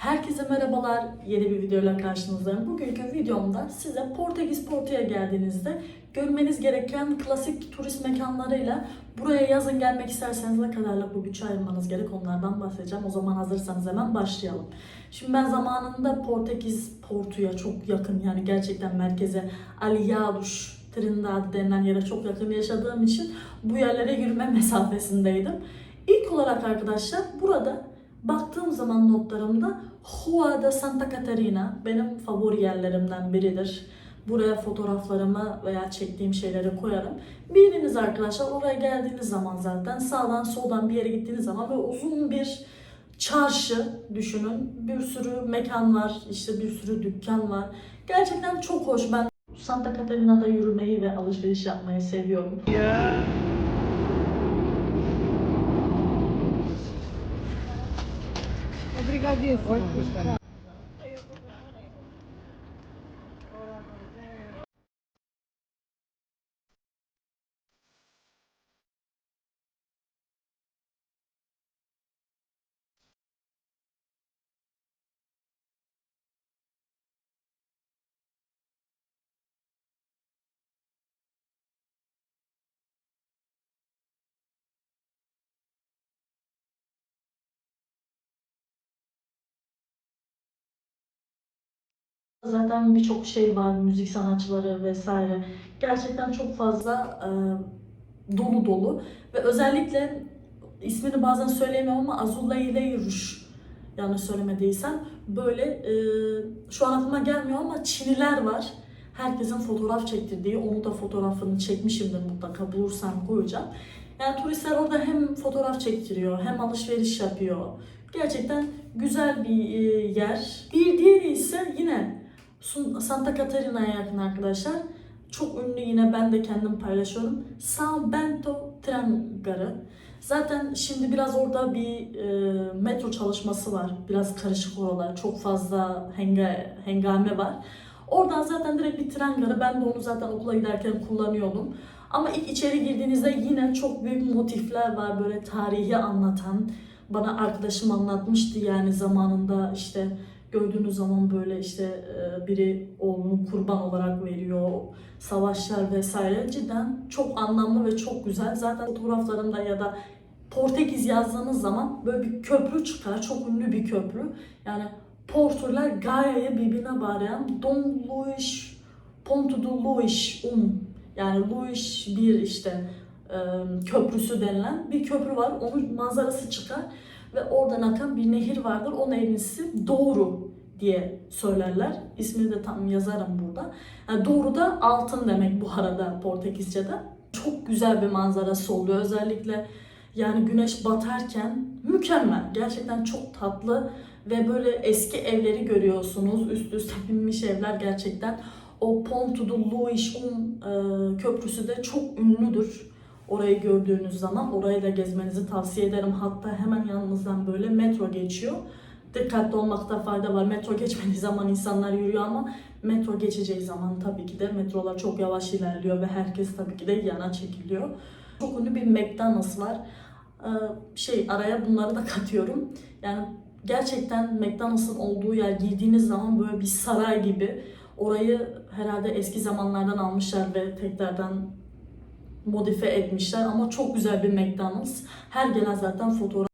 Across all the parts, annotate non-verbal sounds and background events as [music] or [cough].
Herkese merhabalar. Yeni bir videoyla karşınızdayım. Bugünkü videomda size Portekiz Porto'ya geldiğinizde görmeniz gereken klasik turist mekanlarıyla buraya yazın gelmek isterseniz ne kadarlık bu bütçe ayırmanız gerek onlardan bahsedeceğim. O zaman hazırsanız hemen başlayalım. Şimdi ben zamanında Portekiz Porto'ya çok yakın yani gerçekten merkeze Aliados Trindade denilen yere çok yakın yaşadığım için bu yerlere yürüme [laughs] mesafesindeydim. İlk olarak arkadaşlar burada baktığım zaman notlarımda Rua da Santa Catarina benim favori yerlerimden biridir. Buraya fotoğraflarımı veya çektiğim şeyleri koyarım. Biriniz arkadaşlar oraya geldiğiniz zaman zaten sağdan soldan bir yere gittiğiniz zaman böyle uzun bir çarşı düşünün. Bir sürü mekan var, işte bir sürü dükkan var. Gerçekten çok hoş. Ben Santa Catarina'da yürümeyi ve alışveriş yapmayı seviyorum. Obrigadíssimo. Lagi buat. Zaten birçok şey var, müzik sanatçıları vesaire. Gerçekten çok fazla e, dolu dolu. Ve özellikle ismini bazen söyleyemiyorum ama Azula ile Yürüş. Yanlış söylemediysem. Böyle e, şu an aklıma gelmiyor ama Çiniler var. Herkesin fotoğraf çektirdiği, onu da fotoğrafını çekmişimdir mutlaka bulursam koyacağım. Yani turistler orada hem fotoğraf çektiriyor hem alışveriş yapıyor. Gerçekten güzel bir e, yer. Bir diğeri ise yine Santa Catarina'ya yakın arkadaşlar. Çok ünlü yine ben de kendim paylaşıyorum. São Bento tren garı. Zaten şimdi biraz orada bir e, metro çalışması var. Biraz karışık oralar. Çok fazla henga, hengame var. Oradan zaten direkt bir tren garı. Ben de onu zaten okula giderken kullanıyordum. Ama ilk içeri girdiğinizde yine çok büyük motifler var. Böyle tarihi anlatan. Bana arkadaşım anlatmıştı yani zamanında işte gördüğünüz zaman böyle işte e, biri oğlunu kurban olarak veriyor. Savaşlar vesaire cidden çok anlamlı ve çok güzel. Zaten fotoğraflarımda ya da Portekiz yazdığınız zaman böyle bir köprü çıkar. Çok ünlü bir köprü. Yani Porto'yla Gaia'yı birbirine bağlayan Dom Luís Ponto do Luís um yani Luís bir işte e, köprüsü denilen bir köprü var. Onun manzarası çıkar ve oradan akan bir nehir vardır. O nehrin Doğru diye söylerler. İsmini de tam yazarım burada. Yani Doğru da altın demek bu arada Portekizce'de. Çok güzel bir manzarası oluyor. Özellikle yani güneş batarken mükemmel. Gerçekten çok tatlı ve böyle eski evleri görüyorsunuz. Üst üste binmiş evler gerçekten. O Ponto do Luís um e, köprüsü de çok ünlüdür. Orayı gördüğünüz zaman orayı da gezmenizi tavsiye ederim. Hatta hemen yanınızdan böyle metro geçiyor. Dikkatli olmakta fayda var. Metro [laughs] geçmediği zaman insanlar yürüyor ama metro geçeceği zaman tabii ki de metrolar çok yavaş ilerliyor ve herkes tabii ki de yana çekiliyor. Çok ünlü bir McDonald's var. Ee, şey araya bunları da katıyorum. Yani gerçekten McDonald's'ın olduğu yer girdiğiniz zaman böyle bir saray gibi. Orayı herhalde eski zamanlardan almışlar ve tekrardan modife etmişler ama çok güzel bir McDonald's. Her gelen zaten fotoğraf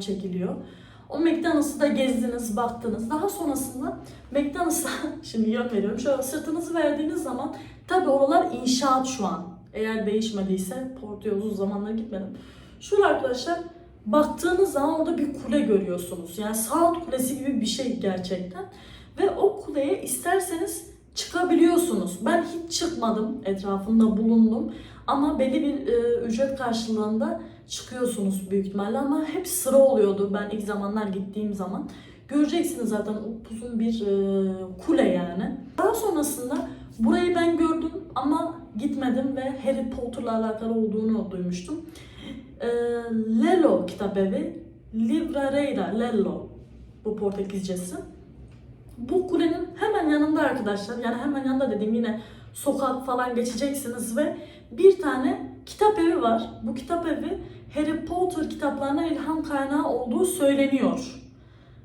çekiliyor. O McDonald's'ı da gezdiniz, baktınız. Daha sonrasında McDonald's'a [laughs] şimdi yön veriyorum. Şöyle sırtınızı verdiğiniz zaman tabii oralar inşaat şu an. Eğer değişmediyse Porto'ya uzun zamanlar gitmedim. Şöyle arkadaşlar baktığınız zaman orada bir kule görüyorsunuz. Yani saat kulesi gibi bir şey gerçekten. Ve o kuleye isterseniz çıkabiliyorsunuz. Ben hiç çıkmadım, etrafında bulundum. Ama belli bir e, ücret karşılığında çıkıyorsunuz büyük ihtimalle ama hep sıra oluyordu ben ilk zamanlar gittiğim zaman. Göreceksiniz zaten upuzun bir e, kule yani. Daha sonrasında burayı ben gördüm ama gitmedim ve Harry Potter'la alakalı olduğunu duymuştum. E, Lello kitabevi, Livrareira Lello bu Portekizcesi. Bu kulenin hemen yanında arkadaşlar, yani hemen yanında dediğim yine sokak falan geçeceksiniz ve bir tane kitap evi var. Bu kitap evi Harry Potter kitaplarına ilham kaynağı olduğu söyleniyor.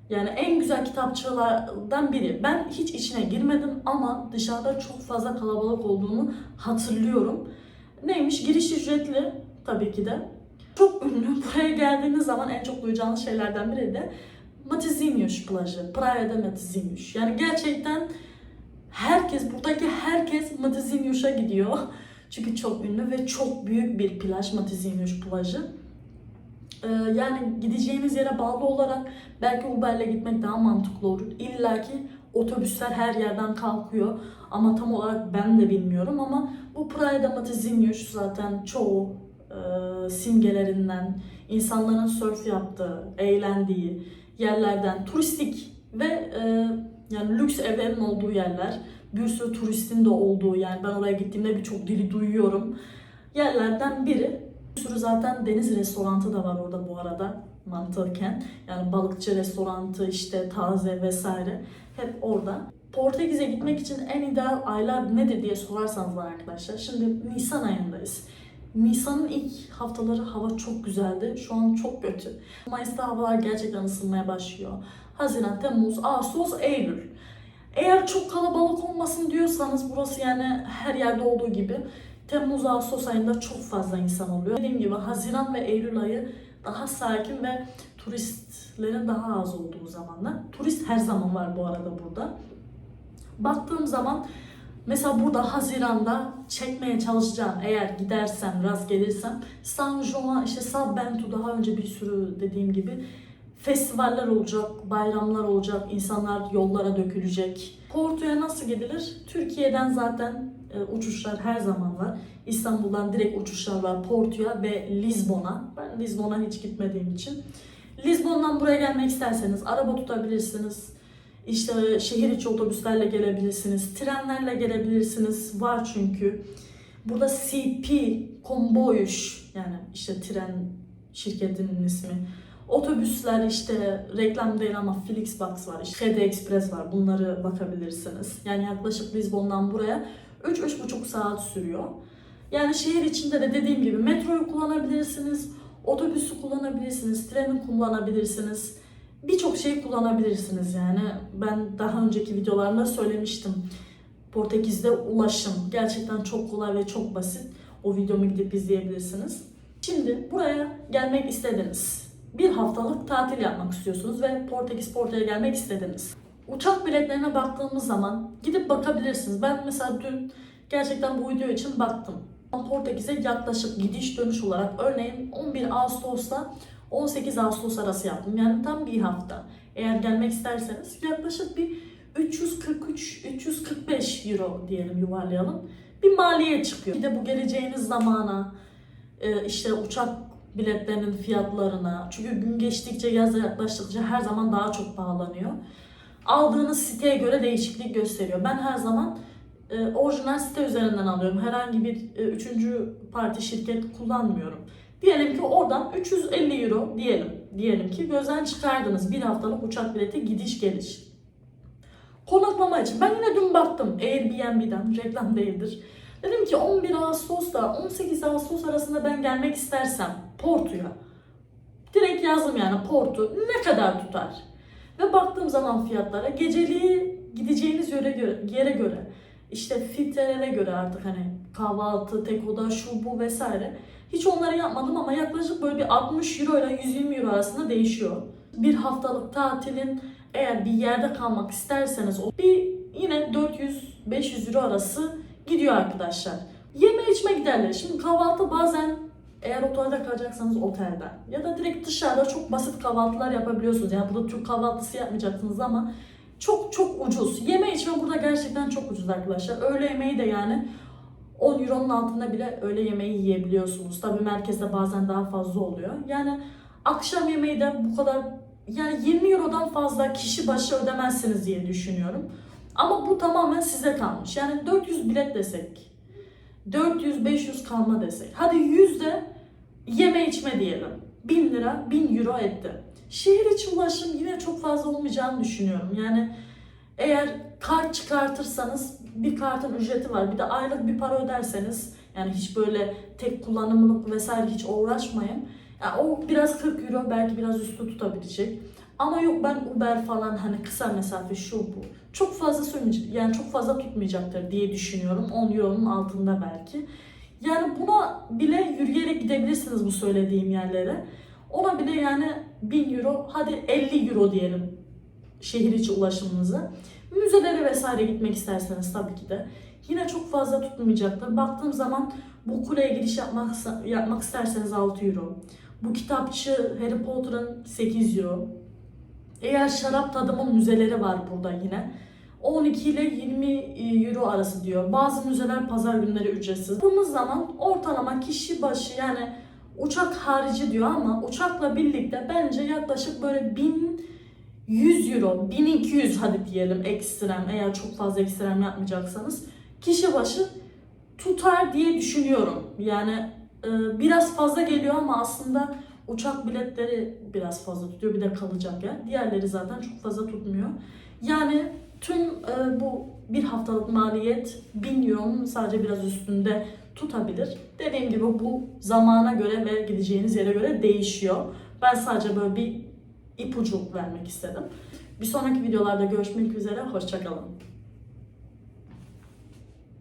Yani en güzel kitapçılardan biri. Ben hiç içine girmedim ama dışarıda çok fazla kalabalık olduğunu hatırlıyorum. Neymiş? Giriş ücretli tabii ki de. Çok ünlü. [laughs] Buraya geldiğiniz zaman en çok duyacağınız şeylerden biri de Matosinhos plajı. Praia de Matosinhos. Yani gerçekten herkes, buradaki herkes Matosinhos'a gidiyor. Çünkü çok ünlü ve çok büyük bir plaj Matosinhos plajı. Ee, yani gideceğiniz yere bağlı olarak belki Uber'le gitmek daha mantıklı olur. İlla ki otobüsler her yerden kalkıyor ama tam olarak ben de bilmiyorum ama bu Praia de Matosinhos zaten çoğu e, simgelerinden, insanların surf yaptığı, eğlendiği yerlerden, turistik ve e, yani lüks evlerin olduğu yerler, bir sürü turistin de olduğu yani ben oraya gittiğimde birçok dili duyuyorum yerlerden biri. Bir sürü zaten deniz restoranı da var orada bu arada mantıken. Yani balıkçı restoranı işte taze vesaire hep orada. Portekiz'e gitmek için en ideal aylar nedir diye sorarsanız arkadaşlar. Şimdi Nisan ayındayız. Nisan'ın ilk haftaları hava çok güzeldi. Şu an çok kötü. Mayıs'ta havalar gerçekten ısınmaya başlıyor. Haziran, Temmuz, Ağustos, Eylül. Eğer çok kalabalık olmasın diyorsanız burası yani her yerde olduğu gibi Temmuz, Ağustos ayında çok fazla insan oluyor. Dediğim gibi Haziran ve Eylül ayı daha sakin ve turistlerin daha az olduğu zamanlar. Turist her zaman var bu arada burada. Baktığım zaman mesela burada Haziran'da çekmeye çalışacağım eğer gidersem, rast gelirsem. San Juan, işte Sal Bento daha önce bir sürü dediğim gibi festivaller olacak, bayramlar olacak, insanlar yollara dökülecek. Porto'ya nasıl gidilir? Türkiye'den zaten e, uçuşlar her zaman var. İstanbul'dan direkt uçuşlar var Porto'ya ve Lizbon'a. Ben Lizbon'a hiç gitmediğim için. Lizbon'dan buraya gelmek isterseniz araba tutabilirsiniz. İşte şehir içi otobüslerle gelebilirsiniz. Trenlerle gelebilirsiniz. Var çünkü. Burada CP, Comboios yani işte tren şirketinin ismi. Otobüsler işte reklam değil ama Flixbus var, işte HD Express var. Bunları bakabilirsiniz. Yani yaklaşık Lizbon'dan buraya 3-3,5 saat sürüyor. Yani şehir içinde de dediğim gibi metroyu kullanabilirsiniz, otobüsü kullanabilirsiniz, treni kullanabilirsiniz. Birçok şeyi kullanabilirsiniz yani. Ben daha önceki videolarımda söylemiştim. Portekiz'de ulaşım gerçekten çok kolay ve çok basit. O videomu gidip izleyebilirsiniz. Şimdi buraya gelmek istediniz. Bir haftalık tatil yapmak istiyorsunuz ve Portekiz Porto'ya gelmek istediniz. Uçak biletlerine baktığımız zaman gidip bakabilirsiniz. Ben mesela dün gerçekten bu video için baktım. Portekiz'e yaklaşık gidiş dönüş olarak örneğin 11 Ağustos'ta 18 Ağustos arası yaptım. Yani tam bir hafta. Eğer gelmek isterseniz yaklaşık bir 343-345 euro diyelim yuvarlayalım. Bir maliye çıkıyor. Bir de bu geleceğiniz zamana e, işte uçak biletlerinin fiyatlarına çünkü gün geçtikçe yaz yaklaştıkça her zaman daha çok pahalanıyor. Aldığınız siteye göre değişiklik gösteriyor. Ben her zaman e, orijinal site üzerinden alıyorum. Herhangi bir e, üçüncü parti şirket kullanmıyorum. Diyelim ki oradan 350 euro diyelim. Diyelim ki gözden çıkardınız bir haftalık uçak bileti gidiş geliş. Konaklama için. Ben yine dün baktım Airbnb'den reklam değildir. Dedim ki 11 Ağustos'ta 18 Ağustos arasında ben gelmek istersem Porto'ya. Direkt yazdım yani Porto ne kadar tutar? Ve baktığım zaman fiyatlara geceliği gideceğiniz yere göre, yere göre işte filtrelere göre artık hani kahvaltı, tek oda, şu bu vesaire. Hiç onları yapmadım ama yaklaşık böyle bir 60 euro ile 120 euro arasında değişiyor. Bir haftalık tatilin eğer bir yerde kalmak isterseniz o bir yine 400-500 euro arası gidiyor arkadaşlar. Yeme içme giderleri. Şimdi kahvaltı bazen eğer otelde kalacaksanız otelden ya da direkt dışarıda çok basit kahvaltılar yapabiliyorsunuz. Yani burada Türk kahvaltısı yapmayacaksınız ama çok çok ucuz. Yeme içme burada gerçekten çok ucuz arkadaşlar. Öğle yemeği de yani 10 euronun altında bile öğle yemeği yiyebiliyorsunuz. Tabii merkezde bazen daha fazla oluyor. Yani akşam yemeği de bu kadar yani 20 Euro'dan fazla kişi başı ödemezsiniz diye düşünüyorum. Ama bu tamamen size kalmış. Yani 400 bilet desek, 400-500 kalma desek. Hadi 100 de yeme içme diyelim. 1000 lira, 1000 euro etti. Şehir içi ulaşım yine çok fazla olmayacağını düşünüyorum. Yani eğer kart çıkartırsanız bir kartın ücreti var. Bir de aylık bir para öderseniz yani hiç böyle tek kullanımlık vesaire hiç uğraşmayın. Yani o biraz 40 euro belki biraz üstü tutabilecek. Ama yok ben Uber falan hani kısa mesafe şu bu. Çok fazla sürmeyecek yani çok fazla tutmayacaktır diye düşünüyorum. 10 euronun altında belki. Yani buna bile yürüyerek gidebilirsiniz bu söylediğim yerlere. Ona bile yani 1000 euro hadi 50 euro diyelim şehir içi ulaşımınızı. Müzelere vesaire gitmek isterseniz tabii ki de yine çok fazla tutmayacaktır. Baktığım zaman bu kuleye giriş yapmak, yapmak isterseniz 6 euro. Bu kitapçı Harry Potter'ın 8 euro. Eğer şarap tadımı müzeleri var burada yine. 12 ile 20 euro arası diyor. Bazı müzeler pazar günleri ücretsiz. Bunun zaman ortalama kişi başı yani uçak harici diyor ama uçakla birlikte bence yaklaşık böyle 1100 euro, 1200 hadi diyelim ekstrem eğer çok fazla ekstrem yapmayacaksanız kişi başı tutar diye düşünüyorum. Yani e, biraz fazla geliyor ama aslında uçak biletleri biraz fazla tutuyor bir de kalacak yer. Diğerleri zaten çok fazla tutmuyor. Yani tüm e, bu bir haftalık maliyet 1000 euronun sadece biraz üstünde tutabilir. Dediğim gibi bu zamana göre ve gideceğiniz yere göre değişiyor. Ben sadece böyle bir ipucu vermek istedim. Bir sonraki videolarda görüşmek üzere. Hoşçakalın.